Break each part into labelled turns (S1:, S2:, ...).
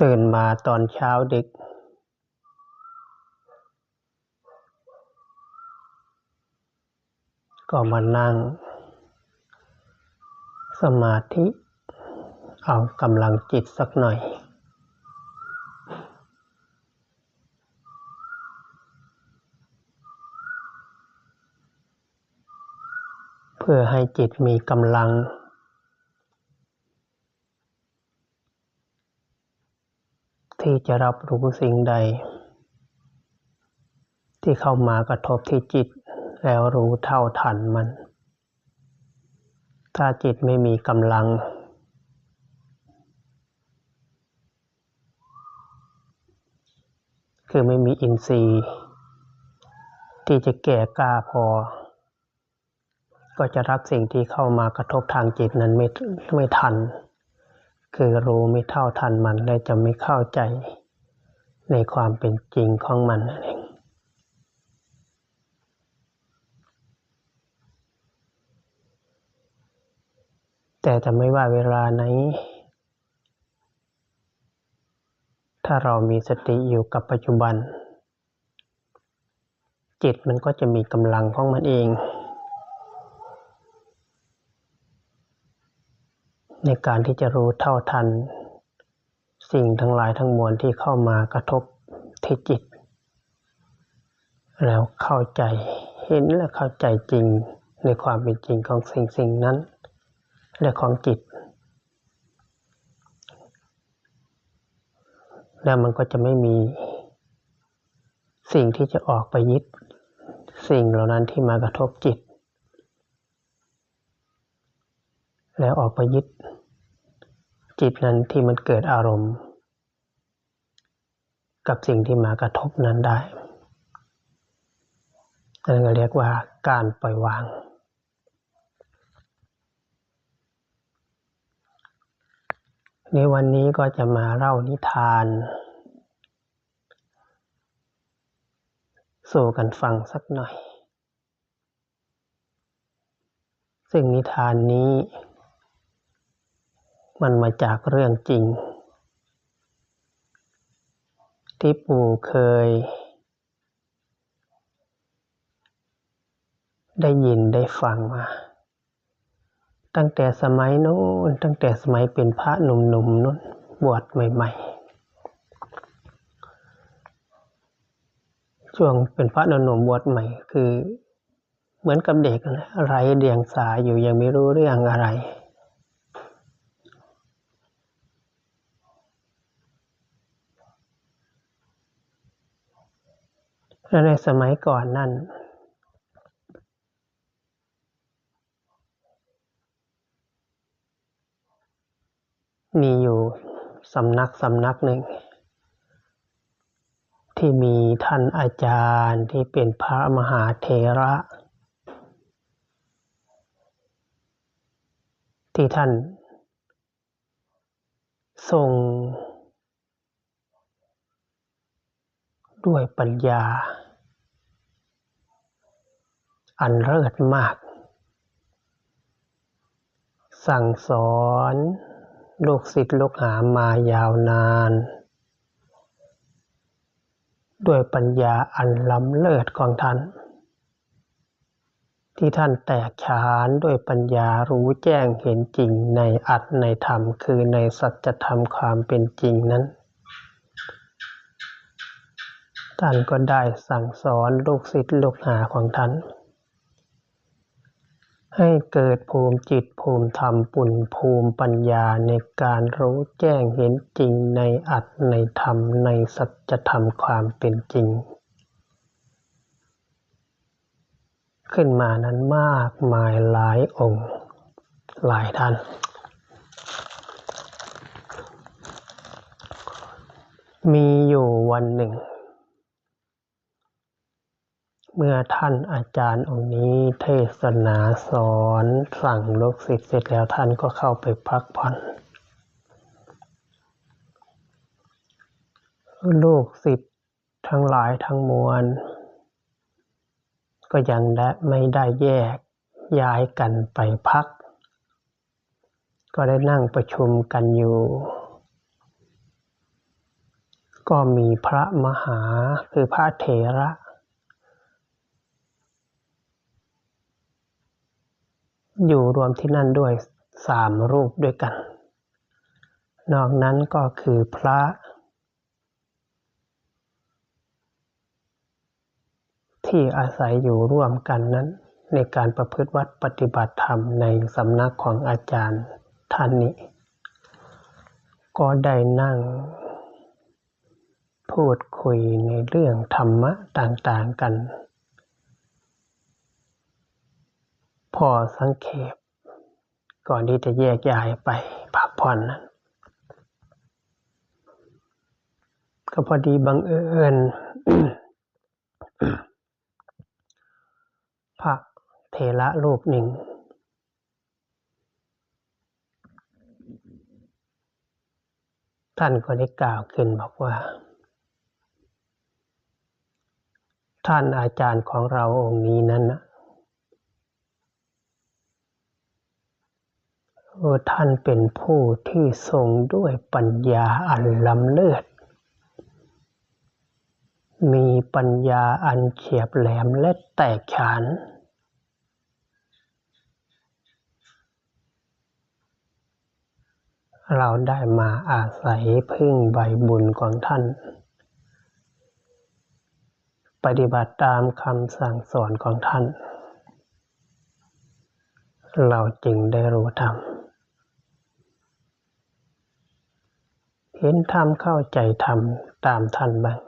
S1: ตื่นมาตอนเช้าดึก ก็มานั่ง สมาธิ เอากำลังจิตสักหน่อย เพื่อให้จิตมีกำลัง ที่จะรับรู้สิ่งใด ที่เข้ามากระทบที่จิตแล้วรู้เท่าทันมัน ถ้าจิตไม่มีกำลัง คือไม่มีอินทรีย์ ที่จะแก่กล้าพอ ก็จะรับสิ่งที่เข้ามากระทบทางจิตนั้นไม่ไม่ทัน คือรู้ไม่เท่าทันมันและจะไม่เข้าใจในความเป็นจริงของมันนั่นเองแต่จะไม่ว่าเวลาไหน ถ้าเรามีสติอยู่กับปัจจุบัน จิตมันก็จะมีกำลังของมันเอง ในการที่จะรู้เท่าทัน สิ่งทั้งหลายทั้งมวลที่เข้ามากระทบที่จิต แล้วเข้าใจเห็นและเข้าใจจริงในความเป็นจริงของสิ่งสิ่งนั้น และของจิต แล้วมันก็จะไม่มี สิ่งที่จะออกไปยึด สิ่งเหล่านั้นที่มากระทบจิต แล้วออกไปยึด จิตนั้นที่มันเกิดอารมณ์ กับสิ่งที่มากระทบนั้นได้นั่นก็เรียกว่าการปล่อยวาง ในวันนี้ก็จะมาเล่านิทาน สู่กันฟังสักหน่อย ซึ่งนิทานนี้ มันมาจากเรื่องจริง ที่ปู่เคย ได้ยินได้ฟังมา ตั้งแต่สมัยนู้นตั้งแต่สมัยเป็นพระหนุ่มๆนนู้นบวชใหม่ ๆ ช่วงเป็นพระหนุ่มๆบวชใหม่ คือเหมือนกับเด็กนะไรเดียงสาอยู่ยังไม่รู้เรื่องอะไร และ ในสมัยก่อนนั่น มีอยู่สำนักสำนักหนึ่ง ที่มีท่านอาจารย์ที่เป็นพระมหาเถระ ที่ท่านทรงด้วยปัญญา อันเลิศมาก สั่งสอนลูกศิษย์ลูกหามายาวนาน ด้วยปัญญาอันล้ำเลิศของท่าน ที่ท่านแตกฉานด้วยปัญญารู้แจ้งเห็นจริงในอัตในธรรม คือในสัจธรรมความเป็นจริงนั้น ท่านก็ได้สั่งสอนลูกศิษย์ลูกหาของท่าน ให้เกิดภูมิจิตภูมิธรรมปุณภูมิปัญญาในการรู้แจ้งเห็นจริงในอัตในธรรมในสัจธรรมความเป็นจริง ขึ้นมานั้นมากมายหลายองค์ หลายท่าน มีอยู่วันหนึ่ง มื่อท่านอาจารย์องค์นี้เทศนาสอนสั่งลูกศิษย์เสร็จแล้วท่านก็เข้าไปพักผ่อน ลูกศิษย์ทั้งหลายทั้งมวล ก็ยังได้ไม่ได้แยกย้ายกันไปพัก ก็ได้นั่งประชุมกันอยู่ ก็มีพระมหาคือพระเถระ อยู่รวมที่นั่นด้วยสามรูปด้วยกัน นอกนั้นก็คือพระ ที่อาศัยอยู่ร่วมกันนั้น ในการประพฤติวัดปฏิบัติธรรมในสำนักของอาจารย์ท่านนี้ ก็ได้นั่ง พูดคุยในเรื่องธรรมะต่างๆกัน พอสังเขปก่อนที่จะแยกย้ายไปพักผ่อนนั้นก็พอดีบังเอิญพระเทระรูปหนึ่ง ท่านก็ได้กล่าวขึ้นบอกว่า ท่านอาจารย์ของเราองค์นี้นั้นนะเออ ท่านเป็นผู้ที่ทรงด้วยปัญญาอันล้ำเลิศ มีปัญญาอันเฉียบแหลมและแตกฉาน เราได้มาอาศัยพึ่งใบบุญของท่าน ปฏิบัติตามคำสั่งสอนของท่าน เราจึงได้รู้ธรรม เห็นธรรมเข้าใจธรรมตามท่านบ้าง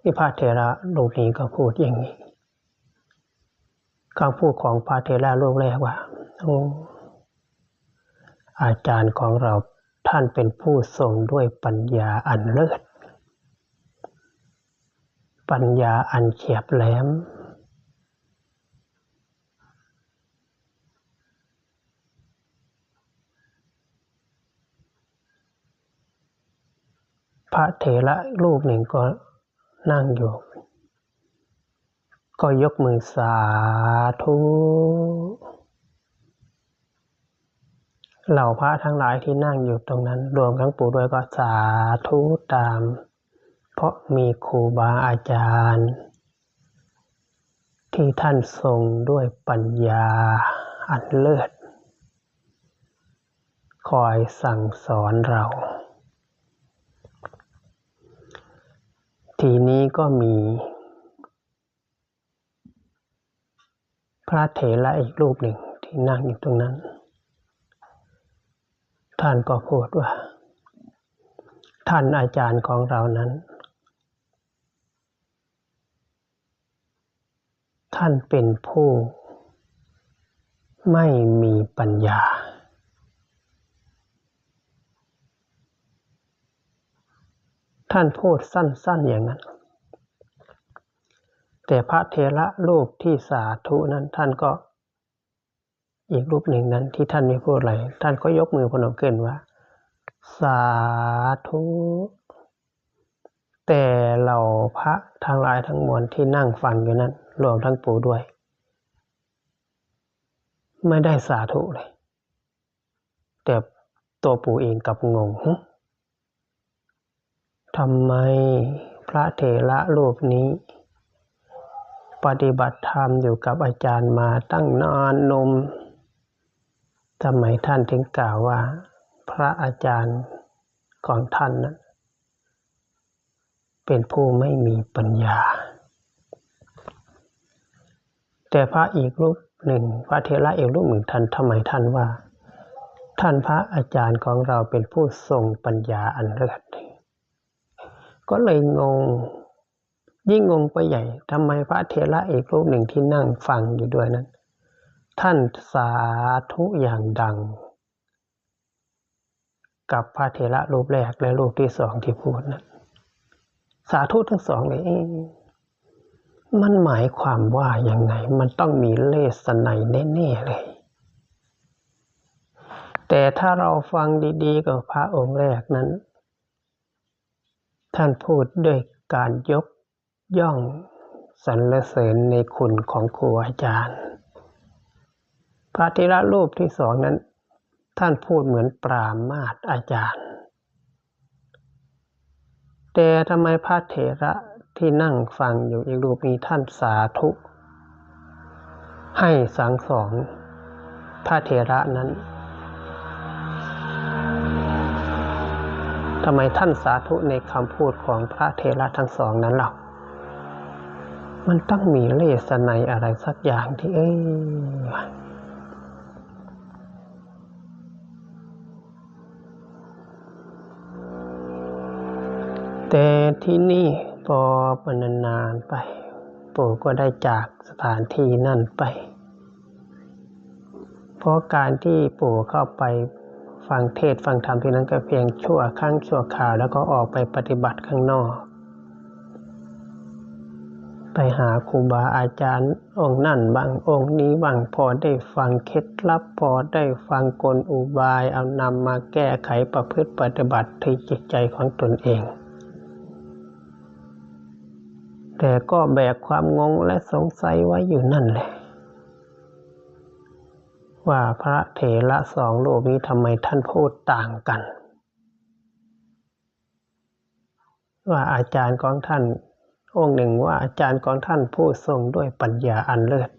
S1: ที่พระเทระรูปนี้ก็พูดอย่างนี้คำพูดของพระเทระรูปแรกว่าอาจารย์ของเราท่านเป็นผู้ทรงด้วยปัญญาอันเลิศ ปัญญาอันเฉียบแหลม พระเถระรูปหนึ่งก็นั่งอยู่ ก็ยกมือสาธุเหล่าพระทั้งหลายที่นั่งอยู่ตรงนั้น รวมทั้งปู่ด้วยก็สาธุตาม เพราะมีครูบาอาจารย์ ที่ท่านทรงด้วยปัญญาอันเลิศคอยสั่งสอนเรา ทีนี้ก็มี พระเถระอีกรูปหนึ่งที่นั่งอยู่ตรงนั้น ท่านก็พูดว่า ท่านอาจารย์ของเรานั้น ท่านเป็นผู้ไม่มีปัญญา ท่านพูดสั้นๆอย่างนั้น แต่พระเทระรูปที่สาธุนั้นท่านก็อีกรูปหนึ่งนั้นที่ท่านไม่พูดอะไร ท่านก็ยกมือพนมขึ้นว่า สาธุ แต่เราพระทั้งหลายทั้งมวลที่นั่งฟังอยู่นั้น รวมทั้งปู่ด้วย ไม่ได้สาธุเลย แต่ตัวปู่เองกับงง ทำไมพระเถระรูปนี้ ปฏิบัติธรรมอยู่กับอาจารย์มาตั้งนานนมทำไมท่านถึงกล่าวว่า พระอาจารย์ของท่านนั้นเป็นผู้ไม่มีปัญญา แต่พระอีกรูปหนึ่ง พระเทระอีกรูปหนึ่งท่านทำไมท่านว่า ท่านพระอาจารย์ของเราเป็นผู้ทรงปัญญาอันเลิศ ก็เลยงง ยิ่งงงไปใหญ่ทำไมพระเทระอีกรูปหนึ่งที่นั่งฟังอยู่ด้วยนั้น ท่านสาธุอย่างดัง กับพระเทระรูปแรกและรูปที่สองที่พูดนั้น สาธุทั้งสองเลยมันหมายความว่าอย่างไง มันต้องมีเลสไนแน่ๆเลย แต่ถ้าเราฟังดีๆกับพระองค์แรกนั้น ท่านพูดด้วยการยกย่องสรรเสริญในคุณของครูอาจารย์ พระเทระรูปที่สองนั้น ท่านพูดเหมือนปรามาสอาจารย์ แต่ทำไมพระเถระที่นั่งฟังอยู่อีกรูปมีท่านสาธุ ให้สังสอนพระเถระนั้น ทำไมท่านสาธุในคำพูดของพระเทระทั้งสองนั้นหรอมันต้องมีเลสไนอะไรสักอย่างที่เอ้ยแต่ที่นี่พอปนานไป ปู่ก็ได้จากสถานที่นั่นไป เพราะการที่ปู่เข้าไป ฟังเทศฟังธรรมที่นั้นก็เพียงชั่วครั้งชั่วคราว แล้วก็ออกไปปฏิบัติข้างนอก ไปหาครูบาอาจารย์องค์นั่นบางองค์นี้บางพอได้ฟังเคล็ดลับพอได้ฟังกลอุบายเอานำมาแก้ไขประพฤติปฏิบัติที่จิตใจของตนเองแต่ก็แบกความงงและสงสัยไว้อยู่นั่นแหละ ว่าพระเถระสองรูปนี้ทำไมท่านพูดต่างกัน ว่าอาจารย์ของท่าน องค์หนึ่งว่าอาจารย์ของท่านผู้ทรงด้วยปัญญาอันเลิศ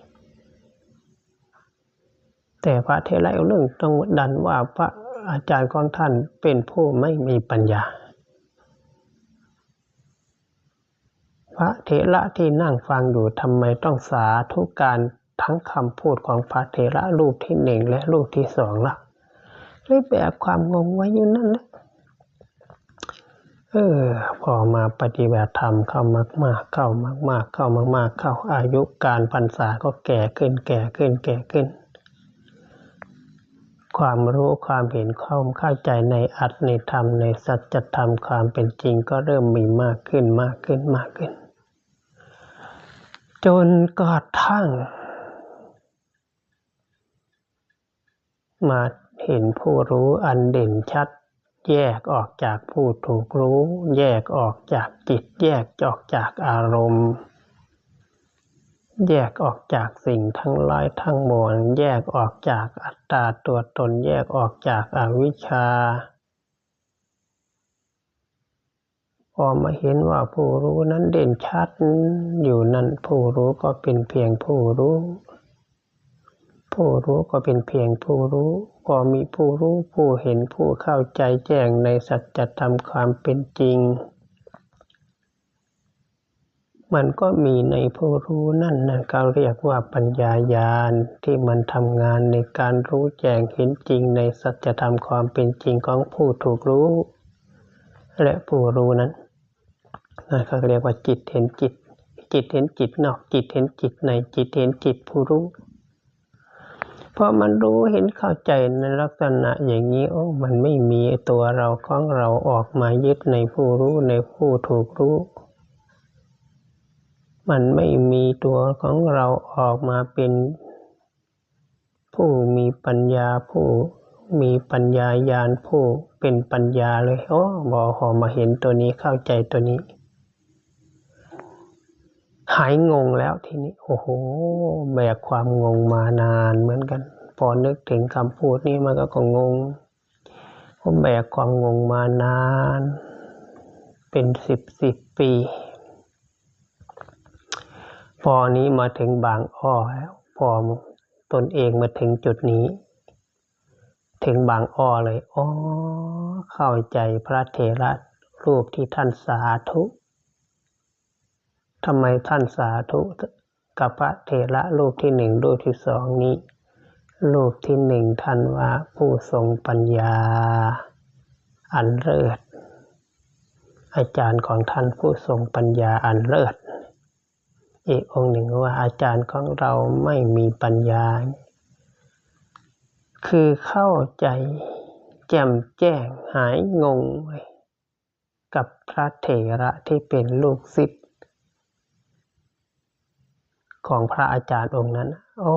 S1: แต่พระเถระอีกเรื่องต้องดันว่าพระอาจารย์ของท่านเป็นผู้ไม่มีปัญญา พระเถระที่นั่งฟังอยู่ทำไมต้องสาธุการ ทั้งคำพูดของพระเถระรูปที่หนึ่งและรูปที่สองละเลยแบบความงงไว้อยู่นั่นแหละเออพอมาปฏิบัติธรรมเข้ามากมากเข้ามากมากเข้ามากมากเข้าอายุการพรรษาก็แก่ขึ้น แก่ขึ้น แก่ขึ้น ความรู้ความเห็นความเข้าใจในอัตในธรรมในสัจธรรมความเป็นจริงก็เริ่มมีมากขึ้นมากขึ้นมากขึ้น จนกระทั่ง มาเห็นผู้รู้อันเด่นชัด แยกออกจากผู้ถูกรู้ แยกออกจากจิต แยกออกจากอารมณ์ แยกออกจากสิ่งทั้งหลายทั้งมวลแยกออกจากอัตตาตัวตนแยกออกจากอาวิชชาพอมาเห็นว่าผู้รู้นั้นเด่นชัดอยู่นั้นผู้รู้ก็เป็นเพียงผู้รู้ ผู้รู้ก็เป็นเพียงผู้รู้ ก็มีผู้รู้ผู้เห็นผู้เข้าใจแจ้งในสัจธรรมความเป็นจริง มันก็มีในผู้รู้นั่นนั่นเขาเรียกว่าปัญญายาณที่มันทำงานในการรู้แจ้งเห็นจริงในสัจธรรมความเป็นจริงของผู้ถูกรู้ และผู้รู้นั้นนั่นเขาเรียกว่าจิตเห็นจิต จิตเห็นจิตนอกจิตเห็นจิตในจิตเห็นจิตผู้รู้ พอมันรู้เห็นเข้าใจในลักษณะอย่างนี้โอ้มันไม่มีตัวเราของเราออกมายึดในผู้รู้ในผู้ถูกรู้ มันไม่มีตัวของเราออกมาเป็นผู้มีปัญญาผู้มีปัญญาญาณผู้เป็นปัญญาเลยโอ้บอหอมาเห็นตัวนี้เข้าใจตัวนี้ หายงงแล้วทีนี้ โอ้โห แบกความงงมานานเหมือนกัน พอนึกถึงคำพูดนี้มันก็ก็งงผมแบกความงงมานาน เป็นสิบสิบปี พอนี้มาถึงบางอ้อแล้ว พอตนเองมาถึงจุดนี้ ถึงบางอ้อเลยอ๋อเข้าใจพระเถระรูปที่ท่านสาธุ ทำไมท่านสาธุกับพระเถระรูปที่หนึ่งรูปที่สองนี้ รูปที่หนึ่งท่านว่าผู้ทรงปัญญา อันเลิศอาจารย์ของท่านผู้ทรงปัญญาอันเลิศอีกองค์หนึ่งว่าอาจารย์ของเราไม่มีปัญญา คือเข้าใจแจ่มแจ้งหายงง กับพระเถระที่เป็นลูกศิษย์ ของพระอาจารย์องค์นั้นอ๋อ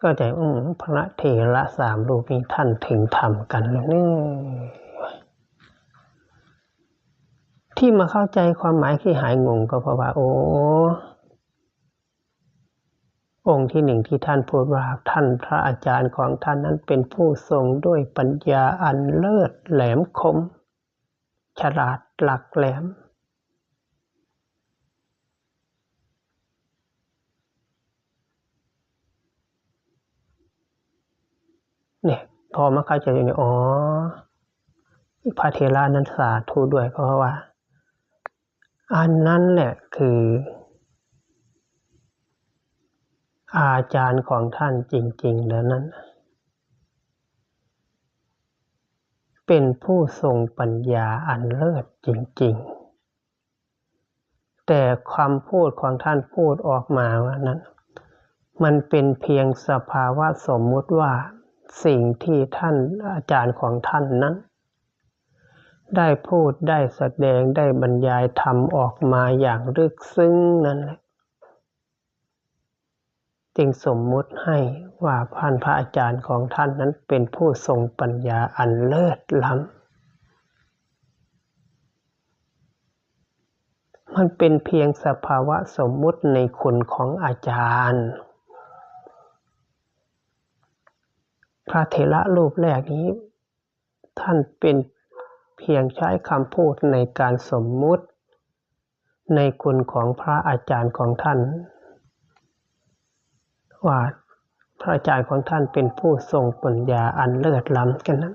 S1: ก็ใจอืมพระเถระสามรูปนี้ท่านถึงทำกันแล้วนี่ที่มาเข้าใจความหมายที่หายงงก็เพราะว่า โอ้องค์ที่หนึ่งที่ท่านพูดว่าท่านพระอาจารย์ของท่านนั้นเป็นผู้ทรงด้วยปัญญาอันเลิศแหลมคม ฉลาด หลักแหลม เนี่ยพอมาเข้าใจเนี่ยอ๋อพระเทรานั้นสาธุด้วยเพราะว่า อันนั้นแหละคือ อาจารย์ของท่านจริง ๆ แล้วนั้น เป็นผู้ทรงปัญญาอันเลิศจริง ๆ แต่ความพูดของท่านพูดออกมาว่านั้น มันเป็นเพียงสภาวะสมมุติว่าสิ่งที่ท่านอาจารย์ของท่านนั้น ได้พูดได้แสดงได้บรรยายธรรมออกมาอย่างลึกซึ้งนั่นแหละ จึงสมมุติให้ว่าพันพระอาจารย์ของท่านนั้นเป็นผู้ทรงปัญญาอันเลิศล้ำ มันเป็นเพียงสภาวะสมมุติในคุณของอาจารย์ พระเถระรูปแรกนี้ ท่านเป็นเพียงใช้คำพูดในการสมมุติ ในคุณของพระอาจารย์ของท่าน ว่าพระอาจารย์ของท่านเป็นผู้ทรงปัญญาอันเลิศล้ำกันนั้น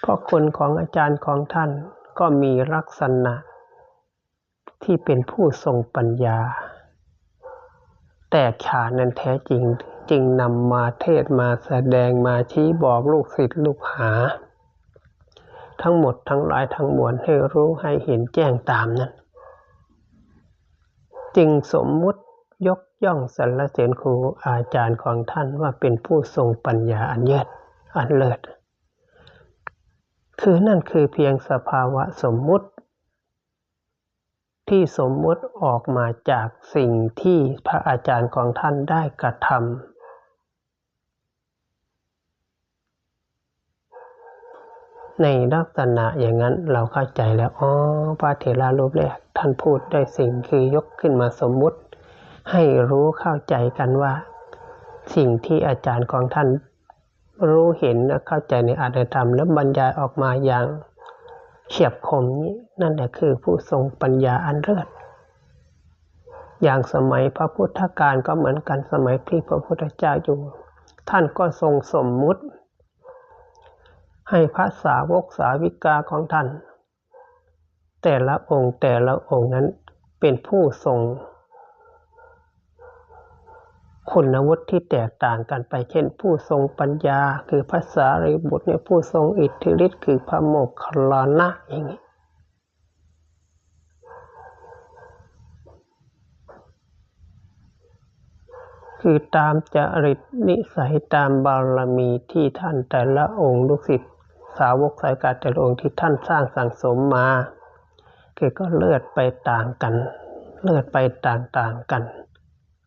S1: เพราะคนของอาจารย์ของท่านก็มีลักษณะ ที่เป็นผู้ทรงปัญญา แตกฉานนั้นแท้จริงจึงนำมาเทศมาแสดงมาชี้บอกลูกศิษย์ลูกหา ทั้งหมดทั้งหลายทั้งมวลให้รู้ให้เห็นแจ้งตามนั้น จึงสมมุติยกย่องสรรเสริญครูอาจารย์ของท่านว่าเป็นผู้ทรงปัญญาอันเยิดอันเลิศ คือนั่นคือเพียงสภาวะสมมุติ ที่สมมุติออกมาจากสิ่งที่พระอาจารย์ของท่านได้กระทำ ในลักษณะอย่างนั้นเราเข้าใจแล้วอ๋อพระเถระรูปแรกท่านพูดได้สิ่งคือยกขึ้นมาสมมุติ ให้รู้เข้าใจกันว่า สิ่งที่อาจารย์ของท่านรู้เห็นและเข้าใจในอาตธรรม และบรรยายออกมาอย่างเฉียบคมนี้นั่นแหละคือผู้ทรงปัญญาอันเลิศอย่างสมัยพระพุทธการก็เหมือนกันสมัยที่พระพุทธเจ้าอยู่ ท่านก็ทรงสมมุติ ให้พระสาวกสาวิกาของท่าน แต่ละองค์แต่ละองค์นั้นเป็นผู้ทรง คุณวุฒิที่แตกต่างกันไป เช่น ผู้ทรงปัญญาคือภาษาริบุตรเนี่ยผู้ทรงอิทธิฤทธิ์คือพระโมกขลานะอย่างนี้คือตามจริตนิสัยตามบารมีที่ท่านแต่ละองค์ลูกศิษย์ สาวกสายกาแต่ละองค์ที่ท่านสร้างสั่งสมมาคือก็เลือดไปต่างกัน เลือดไปต่างๆกัน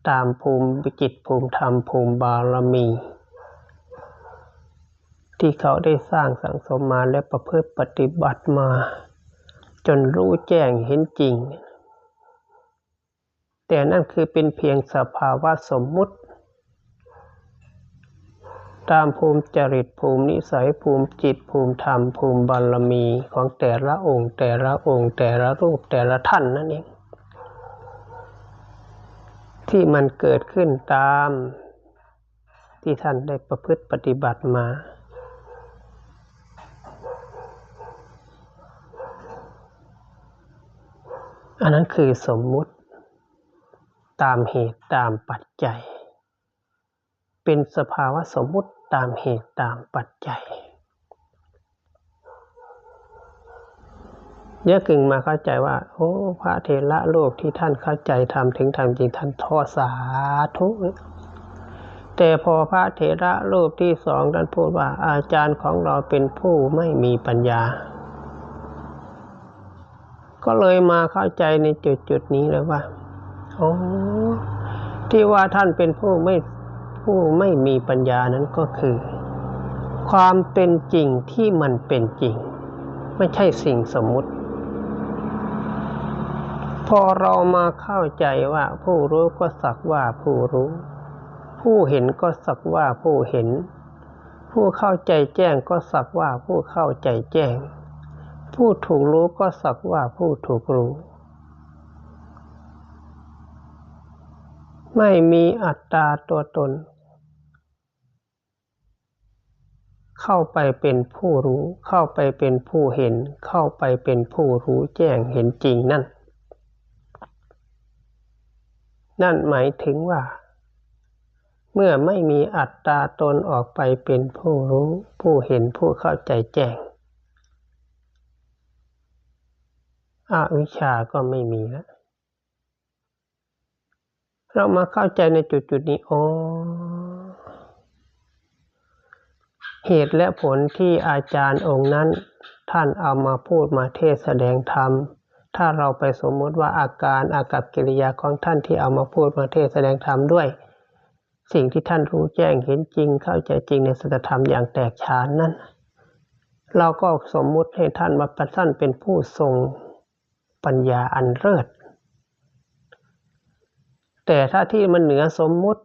S1: ตามภูมิจิตภูมิธรรมภูมิบารมี ที่เขาได้สร้างสังสมมาและประพฤติปฏิบัติมา จนรู้แจ้งเห็นจริง แต่นั่นคือเป็นเพียงสภาวะสมมุติ ตามภูมิจริตภูมินิสัยภูมิจิตภูมิธรรม ภูมิบารมีของแต่ละองค์ แต่ละองค์ แต่ละรูปแต่ละท่านนั่นเองที่มันเกิดขึ้นตามที่ท่านได้ประพฤติปฏิบัติมา อันนั้นคือสมมุติตามเหตุตามปัจจัย เป็นสภาวะสมมุติ ตามเหตุตามปัจจัยเยอะกึ่งมาเข้าใจว่าโอ้พระเทระโลกที่ท่านเข้าใจทำถึงทำจริงท่านทอสาธุแต่พอพระเถระรูปที่สองท่านพูดว่า อาจารย์ของเราเป็นผู้ไม่มีปัญญา ก็เลยมาเข้าใจในจุดจุดนี้เลยว่าโอ้ที่ว่าท่านเป็นผู้ไม่ ผู้ไม่มีปัญญานั้นก็คือ ความเป็นจริงที่มันเป็นจริง ไม่ใช่สิ่งสมมุติ พอเรามาเข้าใจว่าผู้รู้ก็สักว่าผู้รู้ ผู้เห็นก็สักว่าผู้เห็น ผู้เข้าใจแจ้งก็สักว่าผู้เข้าใจแจ้ง ผู้ถูกรู้ก็สักว่าผู้ถูกรู้ไม่มีอัตตาตัวตน เข้าไปเป็นผู้รู้ เข้าไปเป็นผู้เห็น เข้าไปเป็นผู้รู้แจ้งเห็นจริงนั่น นั่นหมายถึงว่า เมื่อไม่มีอัตตาตนออกไปเป็นผู้รู้ ผู้เห็นผู้เข้าใจแจ้งอวิชาก็ไม่มีแล้วเรามาเข้าใจในจุดจุดนี้อ๋อ เหตุและผลที่อาจารย์องค์นั้น ท่านเอามาพูดมาเทศแสดงธรรม ถ้าเราไปสมมติว่าอาการอากับกิริยาของท่านที่เอามาพูดมาเทศแสดงธรรมด้วย สิ่งที่ท่านรู้แจ้งเห็นจริงเข้าใจจริงในสัจธรรมอย่างแตกฉานนั้น เราก็สมมุติให้ท่านมาประท่านเป็นผู้ทรงปัญญาอันเลิศแต่ถ้าที่มันเหนือสมมุติ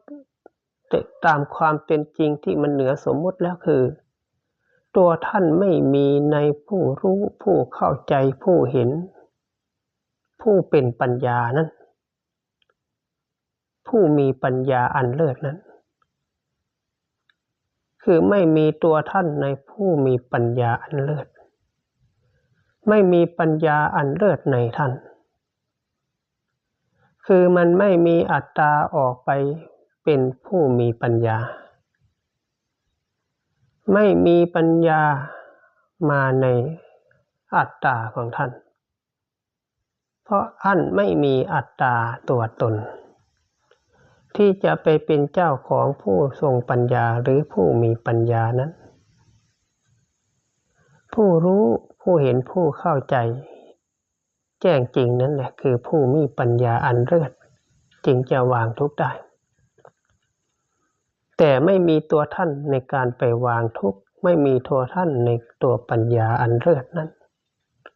S1: ตามความเป็นจริงที่มันเหนือสมมุติแล้วคือ ตัวท่านไม่มีในผู้รู้ผู้เข้าใจผู้เห็น ผู้เป็นปัญญานั้น ผู้มีปัญญาอันเลิศนั้น คือไม่มีตัวท่านในผู้มีปัญญาอันเลิศ ไม่มีปัญญาอันเลิศในท่าน คือมันไม่มีอัตตาออกไป เป็นผู้มีปัญญา ไม่มีปัญญามาในอัตตาของท่าน เพราะท่านไม่มีอัตตาตัวตน ที่จะไปเป็นเจ้าของผู้ทรงปัญญาหรือผู้มีปัญญานั้น ผู้รู้ผู้เห็นผู้เข้าใจ แจ้งจริงนั้นแหละคือผู้มีปัญญาอันเลิศจึงจะวางทุกได้ แต่ไม่มีตัวท่านในการไปวางทุกข์ไม่มีตัวท่านในตัวปัญญาอันเลิศนั้น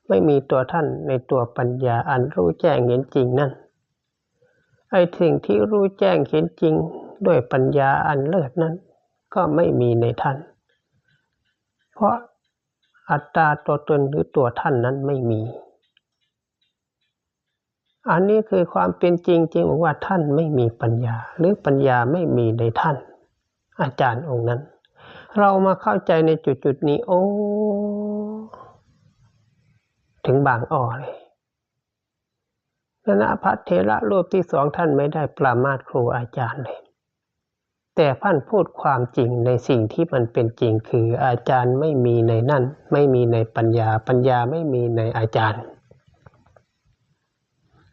S1: ไม่มีตัวท่านในตัวปัญญาอันรู้แจ้งเห็นจริงนั่นไอ้สิ่งที่รู้แจ้งเห็นจริงด้วยปัญญาอันเลิศนั้น ก็ไม่มีในท่าน เพราะอัตตาตัวตนหรือตัวท่านนั้นไม่มี อันนี้คือความเป็นจริงจริงว่าท่านไม่มีปัญญา หรือปัญญาไม่มีในท่าน อาจารย์องค์นั้น เรามาเข้าใจในจุดจุดนี้ โอ้ ถึงบางอ้อเลยนะพระเทระรูปที่สองท่านไม่ได้ปรามาสครูอาจารย์เลย แต่ท่านพูดความจริงในสิ่งที่มันเป็นจริงคืออาจารย์ไม่มีในนั่น ไม่มีในปัญญา ปัญญาไม่มีในอาจารย์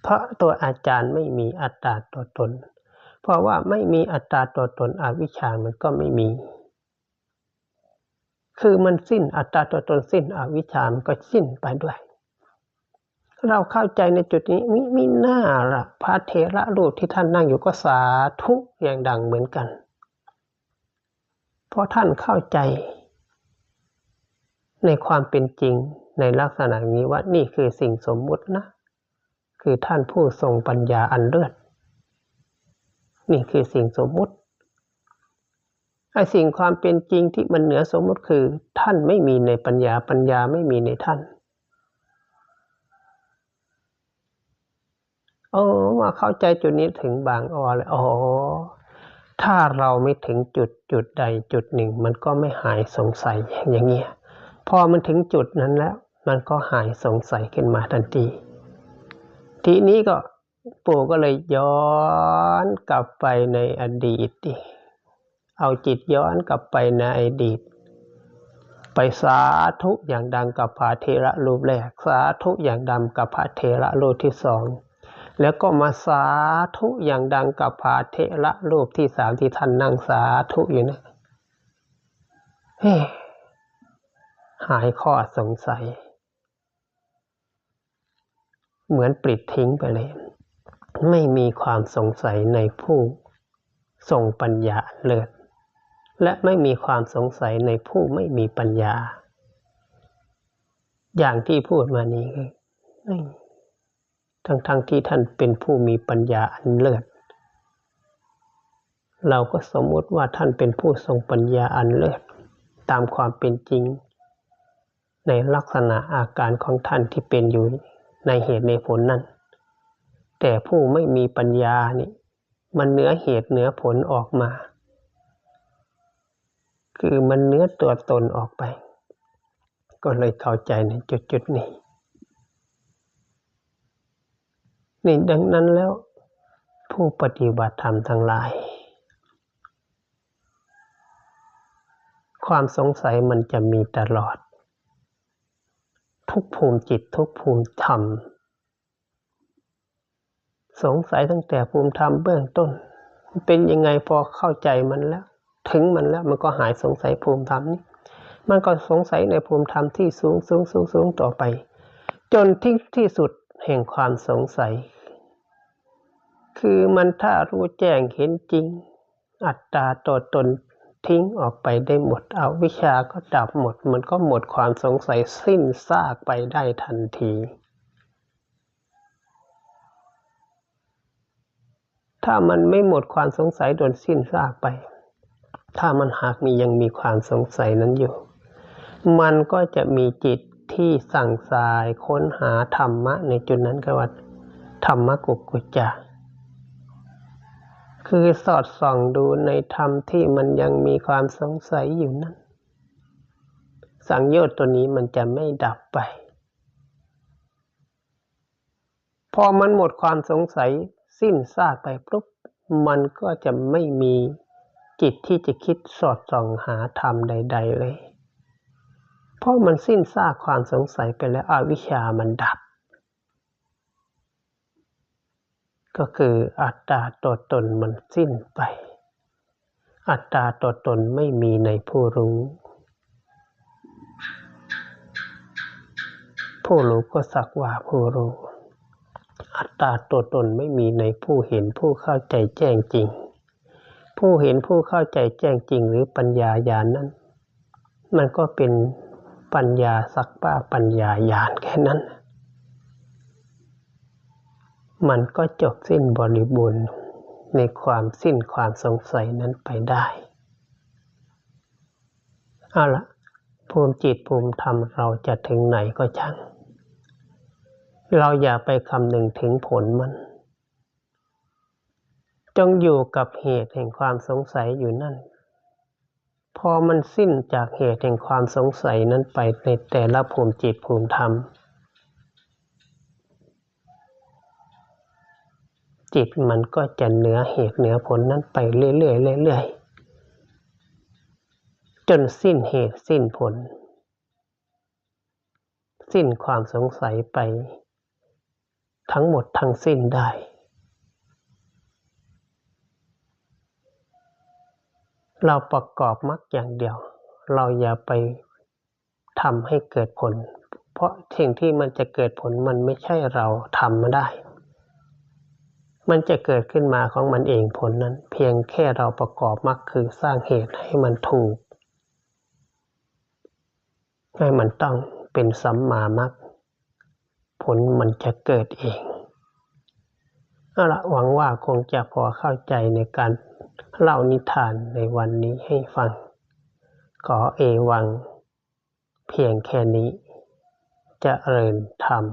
S1: เพราะตัวอาจารย์ไม่มีอัตตาตัวตน เพราะว่าไม่มีอัตตาตัวตนอวิชชามันก็ไม่มี คือมันสิ้นอัตตาตัวตนสิ้นอวิชชามันก็สิ้นไปด้วย เราเข้าใจในจุดนี้มิมิน่าละพระเทระรูปที่ท่านนั่งอยู่ก็สาธุอย่างดังเหมือนกัน เพราะท่านเข้าใจ ในความเป็นจริงในลักษณะนี้ว่านี่คือสิ่งสมมุตินะ คือท่านผู้ทรงปัญญาอันเลิศ นี่คือสิ่งสมมุติไอ้สิ่งความเป็นจริงที่มันเหนือสมมุติคือ ท่านไม่มีในปัญญาปัญญาไม่มีในท่านเออมาเข้าใจจุดนี้ถึงบางอ้อเลยอ๋อถ้าเราไม่ถึงจุดจุดใดจุดหนึ่ง มันก็ไม่หายสงสัยอย่างเงี้ยพอมันถึงจุดนั้นแล้ว มันก็หายสงสัยขึ้นมาทันที ทีนี้ก็ ปู่ก็เลยย้อนกลับไปในอดีตดิเอาจิตย้อนกลับไปในอดีต ไปสาธุอย่างดังกับพระเทระรูปแรก สาธุอย่างดำกับพระเทระรูปที่สอง แล้วก็มาสาธุอย่างดังกับพาเทระรูปที่สามที่ท่านนั่งสาธุอยู่นะเฮ้หายข้อสงสัย เหมือนปลิดทิ้งไปเลย ไม่มีความสงสัยในผู้ทรงปัญญาเลิศและไม่มีความสงสัยในผู้ไม่มีปัญญา อย่างที่พูดมานี้คือทั้งๆทที่ท่านเป็นผู้มีปัญญาอันเลิศเราก็สมมติว่าท่านเป็นผู้ทรงปัญญาอันเลิศตามความเป็นจริง ในลักษณะอาการของท่านที่เป็นอยู่ในเหตุในผลนั้น แต่ผู้ไม่มีปัญญานี่ มันเนื้อเหตุเนื้อผลออกมา คือมันเนื้อตัวตนออกไป ก็เลยเข้าใจในจุดๆนี้ นี่ดังนั้นแล้ว ผู้ปฏิบัติธรรมทั้งหลาย ความสงสัยมันจะมีตลอด ทุกภูมิจิตทุกภูมิธรรม สงสัยตั้งแต่ภูมิธรรมเบื้องต้น เป็นยังไงพอเข้าใจมันแล้ว ถึงมันแล้วมันก็หายสงสัยภูมิธรรมนี้มันก็สงสัยในภูมิธรรมที่สูงสูงสูงสูงต่อไป จนที่ที่สุดแห่งความสงสัย คือมันถ้ารู้แจ้งเห็นจริง อัตตาตัวตนทิ้งออกไปได้หมดเอาวิชาก็ดับหมด มันก็หมดความสงสัยสิ้นซากไปได้ทันที ถ้ามันไม่หมดความสงสัยโดนสิ้นซากไป ถ้ามันหากมียังมีความสงสัยนั้นอยู่ มันก็จะมีจิตที่สั่งสายค้นหาธรรมะในจุดนั้นก็ว่าธรรมะกุกุจจะคือสอดส่องดูในธรรมที่มันยังมีความสงสัยอยู่นั้น สังโยชน์ตัวนี้มันจะไม่ดับไป พอมันหมดความสงสัย สิ้นซากไปปุ๊บมันก็จะไม่มีจิตที่จะคิดสอดส่องหาธรรมใด ๆ เลย เพราะมันสิ้นซากความสงสัยไปแล้วอวิชชามันดับ ก็คืออัตตาตัวตนมันสิ้นไป อัตตาตัวตนไม่มีในผู้รู้ ผู้รู้ก็สักว่าผู้รู้ อัตตาตัวตนไม่มีในผู้เห็นผู้เข้าใจแจ้งจริง ผู้เห็นผู้เข้าใจแจ้งจริงหรือปัญญาญาณนนั้น มันก็เป็นปัญญาสักป้าปัญญาญาณแค่นั้น มันก็จบสิ้นบริบูรณ์ในความสิ้นความสงสัยนั้นไปได้เอาละภูมิจิตภูมิธรรมเราจะถึงไหนก็ช่าง เราอย่าไปคำนึงถึงผลมัน จงอยู่กับเหตุแห่งความสงสัยอยู่นั่น พอมันสิ้นจากเหตุแห่งความสงสัยนั้นไปในแต่ละภูมิจิตภูมิธรรม จิตมันก็จะเหนือเหตุเหนือผลนั้นไปเรื่อยๆเรื่อยๆ จนสิ้นเหตุสิ้นผล สิ้นความสงสัยไป ทั้งหมดทั้งสิ้นได้ เราประกอบมรรคอย่างเดียว เราอย่าไปทำให้เกิดผล เพราะสิ่งที่มันจะเกิดผลมันไม่ใช่เราทำมาได้ มันจะเกิดขึ้นมาของมันเองผลนั้น เพียงแค่เราประกอบมรรคคือสร้างเหตุให้มันถูก ให้มันต้องเป็นสัมมามรรค ผลมันจะเกิดเองเอาละหวังว่าคงจะพอเข้าใจในการเล่านิทานในวันนี้ให้ฟัง ขอเอวัง เพียงแค่นี้จะเริญธรรม